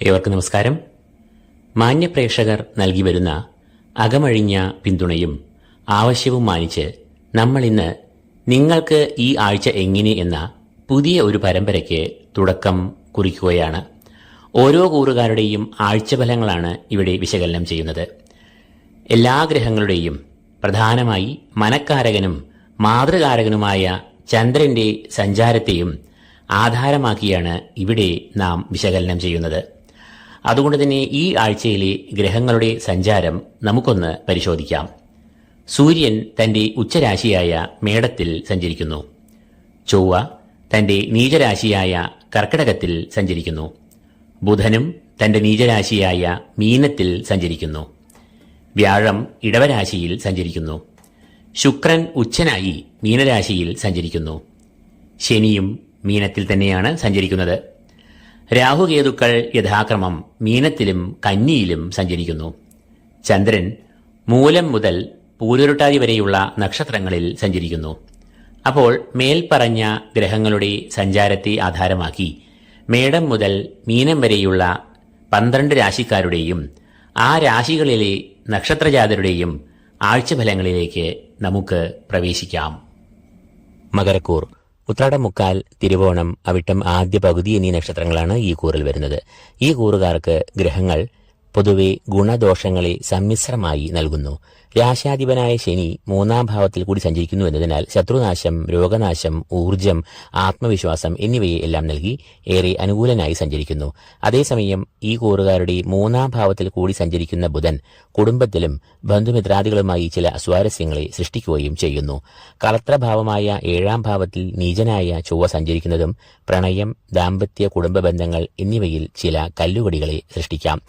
ഏവർക്കും നമസ്കാരം. മാന്യപ്രേക്ഷകർ നൽകി വരുന്ന അകമഴിഞ്ഞ പിന്തുണയും ആവശ്യവും മാനിച്ച് നമ്മൾ ഇന്ന് നിങ്ങൾക്ക് ഈ ആഴ്ച എങ്ങനെ എന്ന പുതിയ ഒരു പരമ്പരയ്ക്ക് തുടക്കം കുറിക്കുകയാണ്. ഓരോ കൂറുകാരുടെയും ആഴ്ചഫലങ്ങളാണ് ഇവിടെ വിശകലനം ചെയ്യുന്നത്. എല്ലാ ഗ്രഹങ്ങളുടെയും പ്രധാനമായി മനക്കാരകനും മാതൃകാരകനുമായ ചന്ദ്രന്റെ സഞ്ചാരത്തെയും ആധാരമാക്കിയാണ് ഇവിടെ നാം വിശകലനം ചെയ്യുന്നത്. അതുകൊണ്ട് തന്നെ ഈ ആഴ്ചയിലെ ഗ്രഹങ്ങളുടെ സഞ്ചാരം നമുക്കൊന്ന് പരിശോധിക്കാം. സൂര്യൻ തന്റെ ഉച്ചരാശിയായ മേടത്തിൽ സഞ്ചരിക്കുന്നു. ചൊവ്വ തന്റെ നീചരാശിയായ കർക്കിടകത്തിൽ സഞ്ചരിക്കുന്നു. ബുധനും തന്റെ നീചരാശിയായ മീനത്തിൽ സഞ്ചരിക്കുന്നു. വ്യാഴം ഇടവരാശിയിൽ സഞ്ചരിക്കുന്നു. ശുക്രൻ ഉച്ചനായി മീനരാശിയിൽ സഞ്ചരിക്കുന്നു. ശനിയും മീനത്തിൽ തന്നെയാണ് സഞ്ചരിക്കുന്നത്. രാഹുകേതുക്കൾ യഥാക്രമം മീനത്തിലും കന്നിയിലും സഞ്ചരിക്കുന്നു. ചന്ദ്രൻ മൂലം മുതൽ പൂരുരുട്ടാതി വരെയുള്ള നക്ഷത്രങ്ങളിൽ സഞ്ചരിക്കുന്നു. അപ്പോൾ മേൽപ്പറഞ്ഞ ഗ്രഹങ്ങളുടെ സഞ്ചാരത്തെ ആധാരമാക്കി മേടം മുതൽ മീനം വരെയുള്ള പന്ത്രണ്ട് രാശിക്കാരുടെയും ആ രാശികളിലെ നക്ഷത്രജാതരുടെയും ആഴ്ചഫലങ്ങളിലേക്ക് നമുക്ക് പ്രവേശിക്കാം. മകരക്കൂർ ഉത്രാടം മുക്കാൽ തിരുവോണം അവിട്ടം ആദ്യ പകുതി എന്നീ നക്ഷത്രങ്ങളാണ് ഈ കൂറിൽ വരുന്നത്. ഈ കൂറുകാർക്ക് ഗ്രഹങ്ങൾ പൊതുവെ ഗുണദോഷങ്ങളെ സമ്മിശ്രമായി നൽകുന്നു. രാശാധിപനായ ശനി മൂന്നാം ഭാവത്തിൽ കൂടി സഞ്ചരിക്കുന്നു എന്നതിനാൽ ശത്രുനാശം രോഗനാശം ഊർജം ആത്മവിശ്വാസം എന്നിവയെ എല്ലാം നൽകി ഏറെ അനുകൂലനായി സഞ്ചരിക്കുന്നു. അതേസമയം ഈ കൂറുകാരുടെ മൂന്നാം ഭാവത്തിൽ കൂടി സഞ്ചരിക്കുന്ന ബുധൻ കുടുംബത്തിലും ബന്ധുമിത്രാദികളുമായി ചില സ്വാരസ്യങ്ങളെ സൃഷ്ടിക്കുകയും ചെയ്യുന്നു. കളത്രഭാവമായ ഏഴാം ഭാവത്തിൽ നീചനായ ചൊവ്വ സഞ്ചരിക്കുന്നതും പ്രണയം ദാമ്പത്യ കുടുംബ ബന്ധങ്ങൾ എന്നിവയിൽ ചില കല്ലുകടികളെ സൃഷ്ടിക്കാം.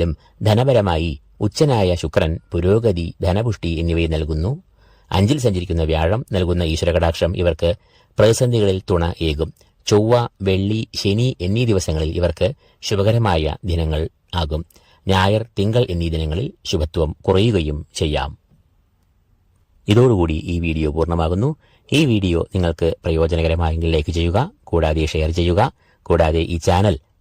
എങ്കിലും ധനപരമായി ഉച്ചനായ ശുക്രൻ പുരോഗതി ധനപുഷ്ടി എന്നിവയെ നൽകുന്നു. അഞ്ചിൽ സഞ്ചരിക്കുന്ന വ്യാഴം നൽകുന്ന ഈശ്വരകടാക്ഷം ഇവർക്ക് പ്രതിസന്ധികളിൽ തുണ ഏകും. ചൊവ്വ വെള്ളി ശനി എന്നീ ദിവസങ്ങളിൽ ഇവർക്ക് ശുഭകരമായ ദിനങ്ങൾ ആകും. ഞായർ തിങ്കൾ എന്നീ ദിനങ്ങളിൽ ശുഭത്വം കുറയുകയും ചെയ്യാം. ഇതോടുകൂടി ഈ വീഡിയോ പൂർണമാകുന്നു. ഈ വീഡിയോ നിങ്ങൾക്ക് പ്രയോജനകരമായെങ്കിൽ ലൈക്ക് ചെയ്യുക കൂടാതെ ഷെയർ ചെയ്യുക കൂടാതെ ഈ ചാനൽ